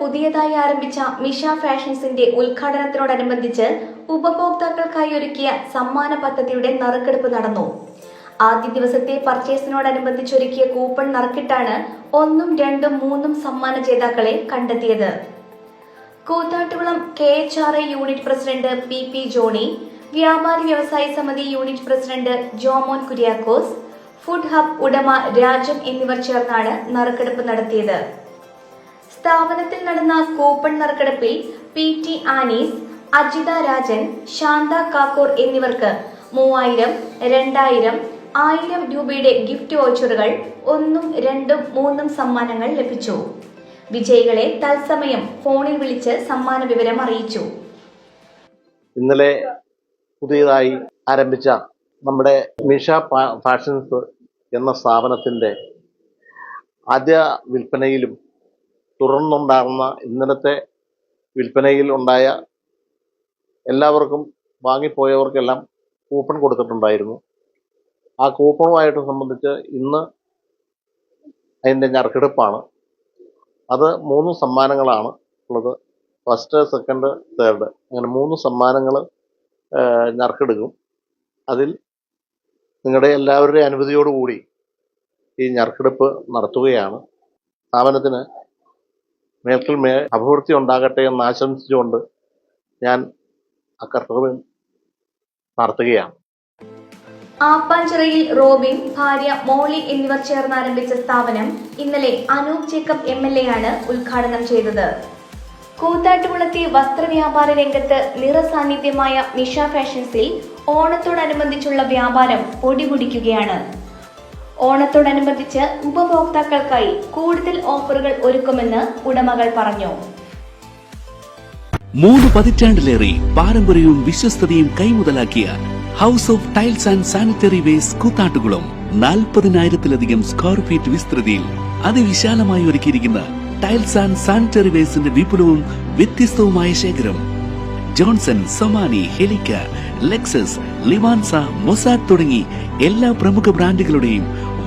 പുതിയതായി ആരംഭിച്ച മിഷ ഫാഷൻസിന്റെ ഉദ്ഘാടനത്തോടനുബന്ധിച്ച് ഉപഭോക്താക്കൾക്കായി ഒരുക്കിയ സമ്മാന പദ്ധതിയുടെ നറുക്കെടുപ്പ് നടന്നു. ആദ്യ ദിവസത്തെ പർച്ചേസിനോടനുബന്ധിച്ച് ഒരുക്കിയ കൂപ്പൺ നറുക്കിട്ടാണ് ഒന്നും രണ്ടും മൂന്നും സമ്മാന ജേതാക്കളെ കണ്ടെത്തിയത്. Koothattukulam K H R I unit president P P Johny വ്യാപാരി വ്യവസായ സമിതി unit president Jomon Kuriakose food hub ഉടമ രാജൻ എന്നിവർ ചേർന്നാണ് നറുക്കെടുപ്പ് നടത്തിയത്. സ്ഥാപനത്തിൽ നടന്ന കൂപ്പൺ നറുക്കെടുപ്പിൽ P T Annie's Ajitha Rajan Shantha Kakkur എന്നിവർക്ക് മൂവായിരം രണ്ടായിരം ആയിരം രൂപയുടെ ഗിഫ്റ്റ് വൗച്ചറുകൾ ഒന്നും രണ്ടും മൂന്നും സമ്മാനങ്ങൾ ലഭിച്ചു. വിജയികളെ തത്സമയം ഫോണിൽ വിളിച്ച് സമ്മാന വിവരം അറിയിച്ചു. ഇന്നലെ പുതിയതായി ആരംഭിച്ച നമ്മുടെ മിഷ ഫാഷൻസ് എന്ന സ്ഥാപനത്തിന്റെ ആദ്യ വിൽപ്പനയിലും തുടർന്നുണ്ടാകുന്ന ഇന്നലത്തെ വിൽപ്പനയിൽ ഉണ്ടായ എല്ലാവർക്കും വാങ്ങിപ്പോയവർക്കെല്ലാം കൂപ്പൺ കൊടുത്തിട്ടുണ്ടായിരുന്നു. ആ കൂപ്പണുമായിട്ട് സംബന്ധിച്ച് ഇന്ന് അതിന്റെ ഞറുക്കെടുപ്പാണ് അത് മൂന്ന് സമ്മാനങ്ങളാണ് ഉള്ളത്. First second third. അങ്ങനെ മൂന്ന് സമ്മാനങ്ങൾ ഞറുക്കെടുക്കും അതിൽ നിങ്ങളുടെ എല്ലാവരുടെയും അനുമതിയോടുകൂടി ഈ ഞറുക്കെടുപ്പ് നടത്തുകയാണ്. സ്ഥാപനത്തിന് മേൽക്കൽ മേ അഭിവൃദ്ധി ഉണ്ടാകട്ടെ എന്ന് ആശംസിച്ചുകൊണ്ട് ഞാൻ ആ കർത്തവ്യം നടത്തുകയാണ്. ആപ്പാഞ്ചിറയിൽ റോബിൻ ഭാര്യ മോളി എന്നിവർ ചേർന്ന് ആരംഭിച്ച സ്ഥാപനം ഇന്നലെ Anoop Jacob M L A ആണ് ഉദ്ഘാടനം ചെയ്തത്. കൂത്താട്ടുകുളത്തെ വസ്ത്രവ്യാപാര രംഗത്ത് നിറസാന്നിധ്യമായ നിഷ ഫാഷൻസിൽ ഓണത്തോടനുബന്ധിച്ചുള്ള വ്യാപാരം പൊടിപൊടിക്കുകയാണ് ഓണത്തോടനുബന്ധിച്ച് ഉപഭോക്താക്കൾക്കായി കൂടുതൽ ഓഫറുകൾ ഒരുക്കുമെന്ന് ഉടമകൾ പറഞ്ഞു. മൂന്ന് പതിറ്റാണ്ടിലേറെ പാരമ്പര്യവും വിശ്വസ്തതയും കൈമുതലാക്കിയ house of tiles and sanitary waste Koothattukulam നാൽപ്പതിനായിരത്തിലധികം square feet വിസ്തൃതിയിൽ അതിവിശാലമായി ഒരുക്കിയിരിക്കുന്ന ടൈൽസ് ആൻഡ് സാനിറ്ററി വേസിന്റെ വിപുലവും വ്യത്യസ്തവുമായ ശേഖരം. ജോൺസൺ സൊമാനി ഹെലിക്ക ലെക്സസ് ലിവാൻസ മൊസാക് തുടങ്ങി എല്ലാ പ്രമുഖ ബ്രാൻഡുകളുടെയും